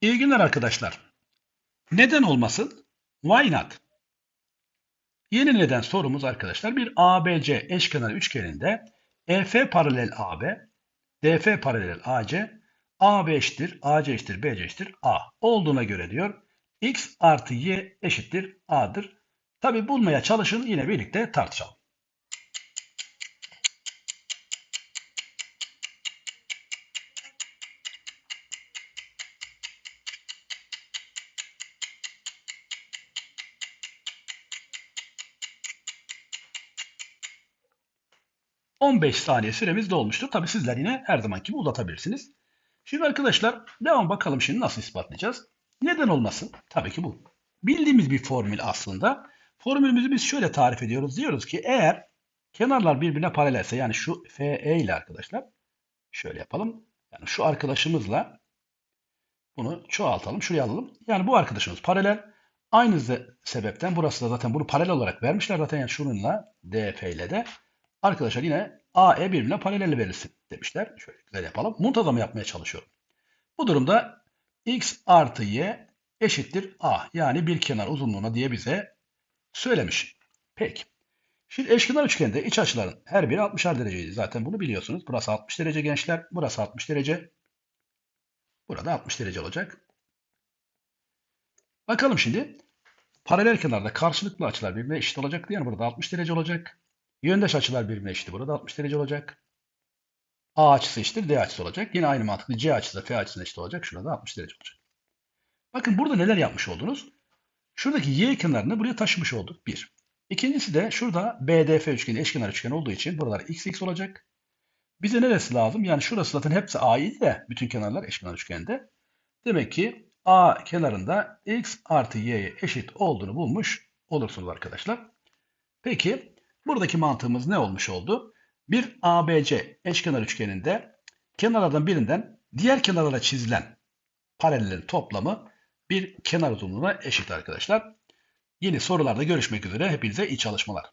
İyi günler arkadaşlar. Neden olmasın? Why not? Yeni neden sorumuz arkadaşlar bir ABC eşkenar üçgeninde EF paralel AB, DF paralel AC, AB eşittir, AC eşittir, BC eşittir A olduğuna göre diyor x artı y eşittir A'dır. Tabi bulmaya çalışın yine birlikte tartışalım. ...15 saniye süremiz dolmuştur. Tabi sizler yine her zaman gibi uzatabilirsiniz. Şimdi arkadaşlar devam bakalım şimdi nasıl ispatlayacağız. Neden olmasın? Tabii ki bu. Bildiğimiz bir formül aslında. Formülümüzü biz şöyle tarif ediyoruz. Diyoruz ki eğer kenarlar birbirine paralelse yani şu FE ile arkadaşlar şöyle yapalım. Yani şu arkadaşımızla bunu çoğaltalım. Şuraya alalım. Yani bu arkadaşımız paralel. Aynı sebepten burası da zaten bunu paralel olarak vermişler. Zaten yani şununla DF ile de arkadaşlar yine AE birbirine paralel verilsin demişler. Şöyle güzel yapalım. Muntazam yapmaya çalışıyorum. Bu durumda x artı y eşittir a. Yani bir kenar uzunluğuna diye bize söylemiş. Peki. Şimdi eşkenar üçgende iç açıların her biri 60'ar dereceydi. Zaten bunu biliyorsunuz. Burası 60 derece gençler. Burası 60 derece. Burada 60 derece olacak. Bakalım şimdi. Paralel kenarda karşılıklı açılar birbirine eşit olacak. Yani burada 60 derece olacak. Yöndeş açılar birbirine eşit. Burada 60 derece olacak. A açısı eşittir D açısı olacak. Yine aynı mantıklı C açısı da F açısına eşit olacak. Şurada 60 derece olacak. Bakın burada neler yapmış oldunuz? Şuradaki Y kenarını buraya taşımış olduk. Bir. İkincisi de şurada BDF üçgeni eşkenar üçgen olduğu için buralar x x olacak. Bize neresi lazım? Yani şurası zaten hepsi A'ydı de bütün kenarlar eşkenar üçgende. Demek ki A kenarında x artı y'ye eşit olduğunu bulmuş olursunuz arkadaşlar. Peki buradaki mantığımız ne olmuş oldu? Bir ABC eşkenar üçgeninde kenarlardan birinden diğer kenarlara çizilen paralellerin toplamı bir kenar uzunluğuna eşit arkadaşlar. Yeni sorularda görüşmek üzere. Hepinize iyi çalışmalar.